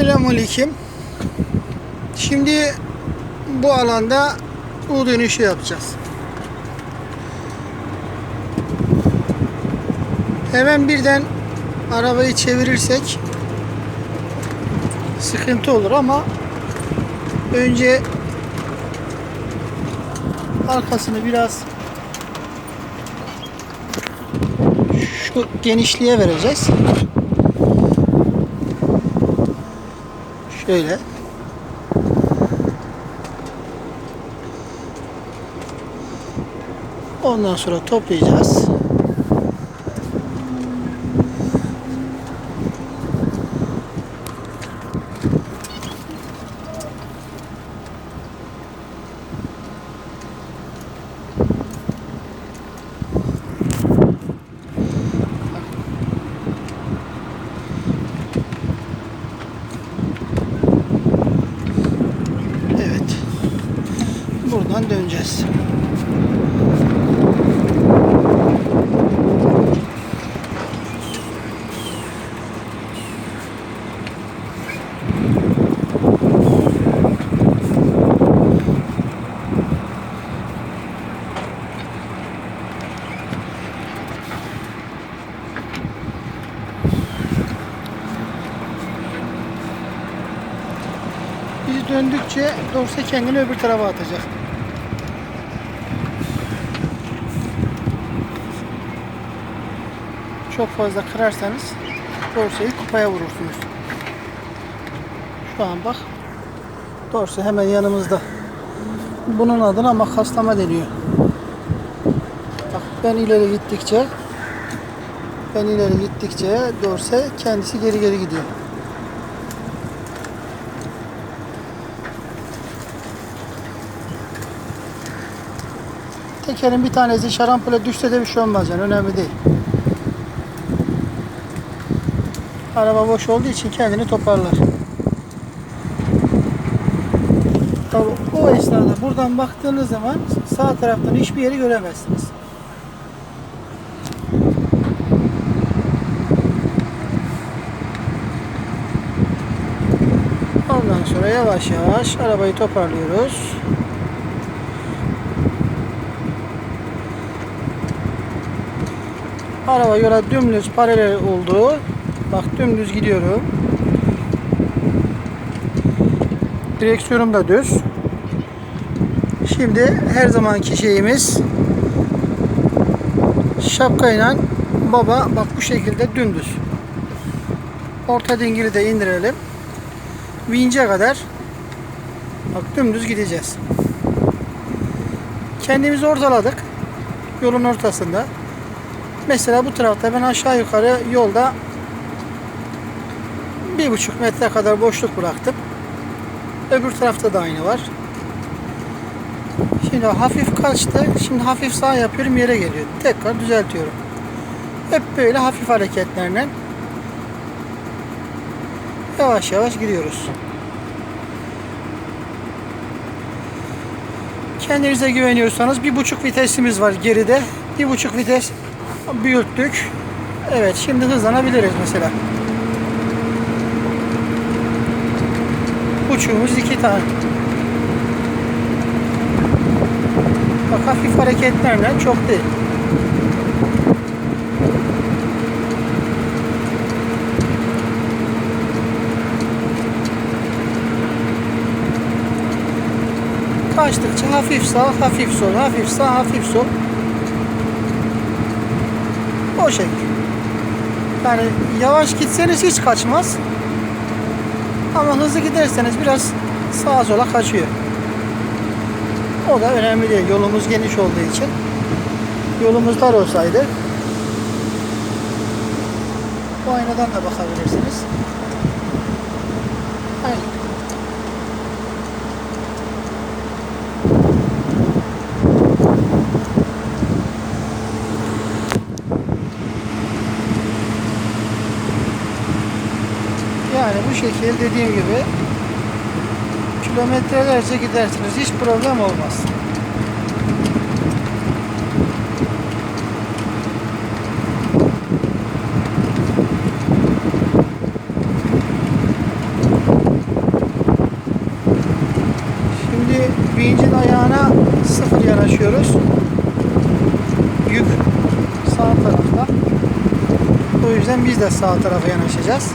Selamünaleyküm. Şimdi bu alanda U dönüşü yapacağız. Hemen birden arabayı çevirirsek sıkıntı olur ama önce arkasını biraz şu genişliğe vereceğiz. Şöyle. Ondan sonra toplayacağız. Evet. Buradan döneceğiz. Döndükçe dorse kendini öbür tarafa atacak. Çok fazla kırarsanız dorseyi kupaya vurursunuz. Şu an bak dorse hemen yanımızda. Bunun adına makaslama deniyor. Bak ben ileri gittikçe ben ileri gittikçe dorse kendisi geri geri gidiyor. Tekerin bir tanesi şarampole düşse de bir şey olmaz yani önemli değil. Araba boş olduğu için kendini toparlar. Tabii o esnada buradan baktığınız zaman sağ taraftan hiçbir yeri göremezsiniz. Ondan sonra yavaş yavaş arabayı toparlıyoruz. Araba yola dümdüz paralel oldu. Bak dümdüz gidiyorum. Direksiyonum da düz. Şimdi her zamanki şeyimiz şapkayla baba bak bu şekilde dümdüz. Orta dingili de indirelim. Vince kadar bak dümdüz gideceğiz. Kendimizi ortaladık. Yolun ortasında. Mesela bu tarafta ben aşağı yukarı yolda bir buçuk metre kadar boşluk bıraktım. Öbür tarafta da aynı var. Şimdi hafif kaçtı. Şimdi hafif sağ yapıyorum yere geliyor. Tekrar düzeltiyorum. Hep böyle hafif hareketlerle yavaş yavaş gidiyoruz. Kendinize güveniyorsanız bir buçuk vitesimiz var geride. Bir buçuk vites büyüttük. Evet şimdi hızlanabiliriz mesela. Buçuğumuz iki tane. Bak hafif hareketlerle çok değil. Kaçtıkça hafif sağ, hafif sol, hafif sağ, hafif sol. O şekil. Yani yavaş gitseniz hiç kaçmaz. Ama hızlı giderseniz biraz sağa sola kaçıyor. O da önemli değil. Yolumuz geniş olduğu için. Yolumuz dar olsaydı bu aynadan da bakabilirsiniz. bu şekil dediğim gibi kilometrelerce gidersiniz. Hiç problem olmaz. Şimdi vincin ayağına sıfır yanaşıyoruz. Yük sağ tarafta. O yüzden biz de sağ tarafa yanaşacağız.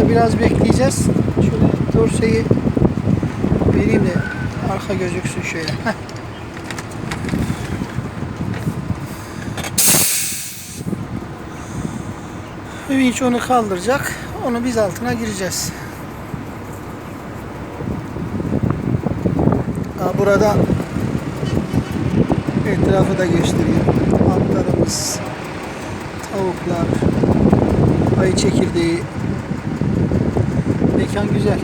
Hatta biraz bekleyeceğiz. Şöyle dorseyi vereyim de arka gözüksün şöyle. Heh. Onu kaldıracak. Onu biz altına gireceğiz. Aa, burada etrafı da göstereyim. Atlarımız, tavuklar, ayı çekirdeği. Mekan güzel.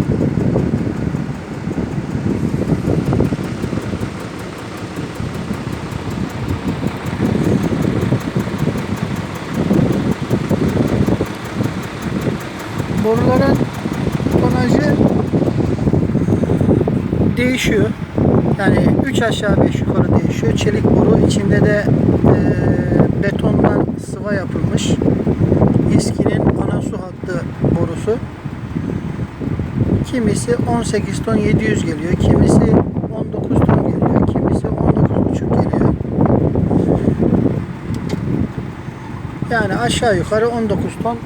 Boruların tonajı değişiyor. Yani 3 aşağı 5 yukarı değişiyor. Çelik boru içinde de e, betondan sıva yapılmış. İSKİ'nin ana su hattı borusu. Kimisi 18 ton 700 geliyor. Kimisi 19 ton geliyor. Kimisi 19,5 geliyor. Yani aşağı yukarı 19 ton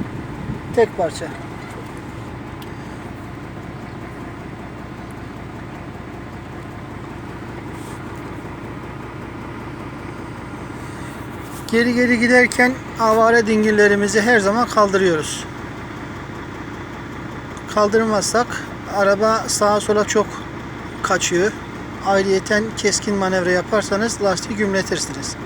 tek parça. Geri geri giderken avare dingillerimizi her zaman kaldırıyoruz. Kaldırmazsak araba sağa sola çok kaçıyor. Ayrıyeten keskin manevra yaparsanız lastiği gümletirsiniz.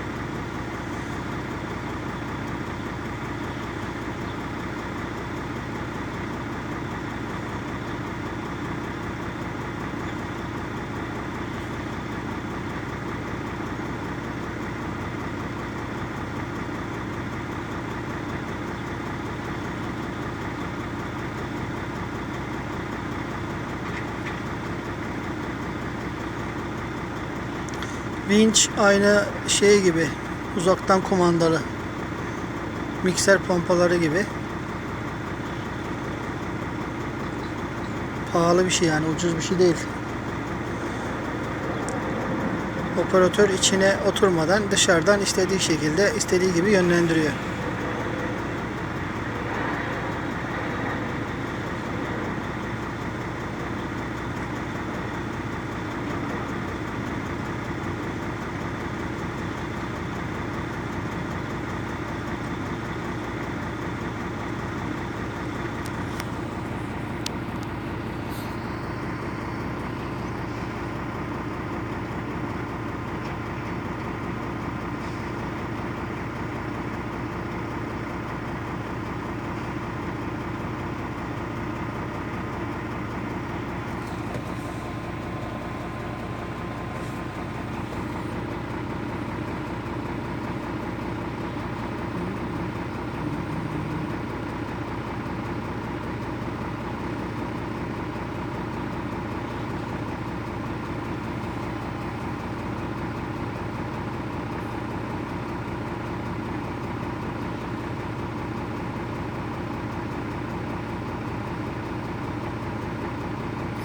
Winch aynı şey gibi uzaktan kumandalı mikser pompaları gibi pahalı bir şey yani ucuz bir şey değil. Operatör içine oturmadan dışarıdan istediği şekilde istediği gibi yönlendiriyor.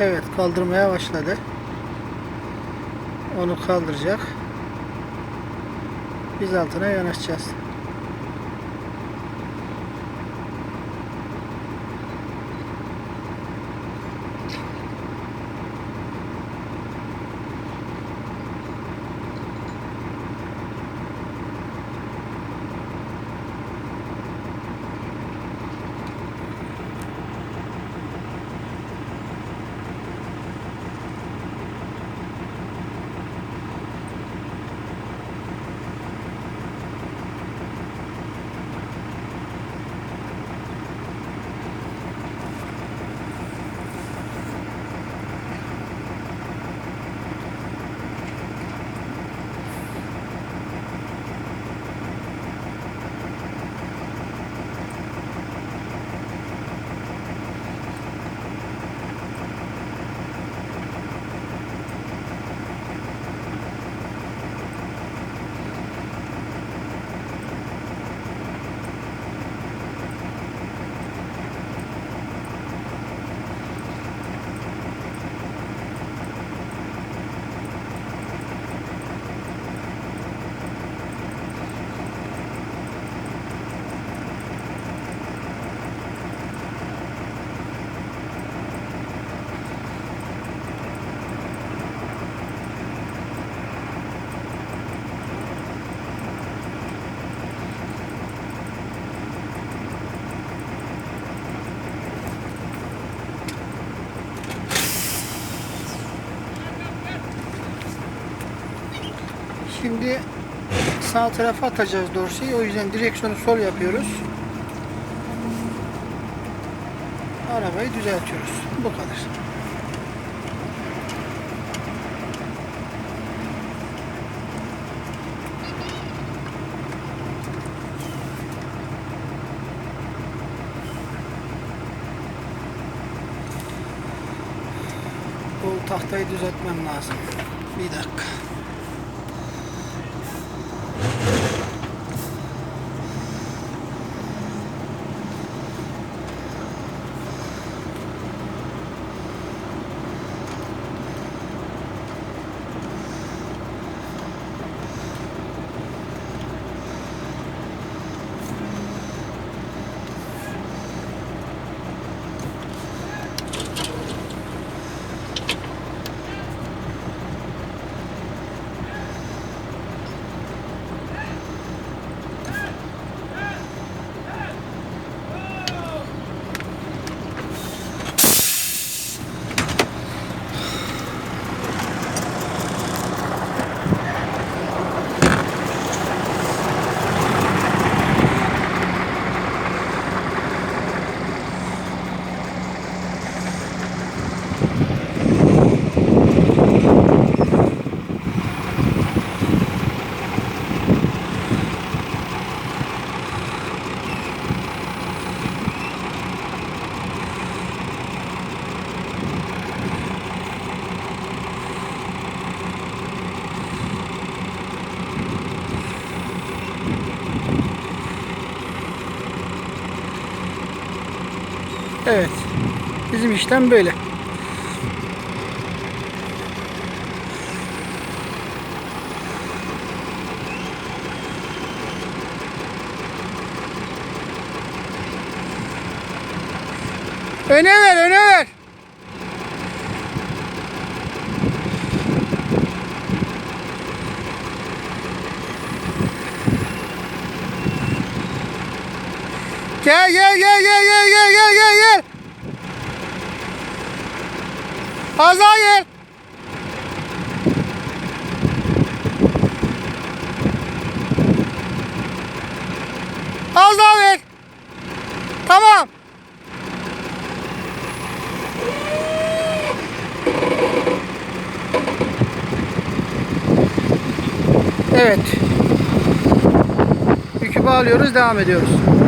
Evet kaldırmaya başladı. Onu kaldıracak. Biz altına yanaşacağız. Şimdi sağ tarafa atacağız dorseyi. O yüzden direksiyonu sol yapıyoruz. Arabayı düzeltiyoruz. Bu kadar. Bu tahtayı düzeltmem lazım. Bir dakika. Evet. Bizim işlem böyle. Öne ver, öne ver. Az daha gel. Az daha ver. Tamam. Evet. Yükü bağlıyoruz, devam ediyoruz.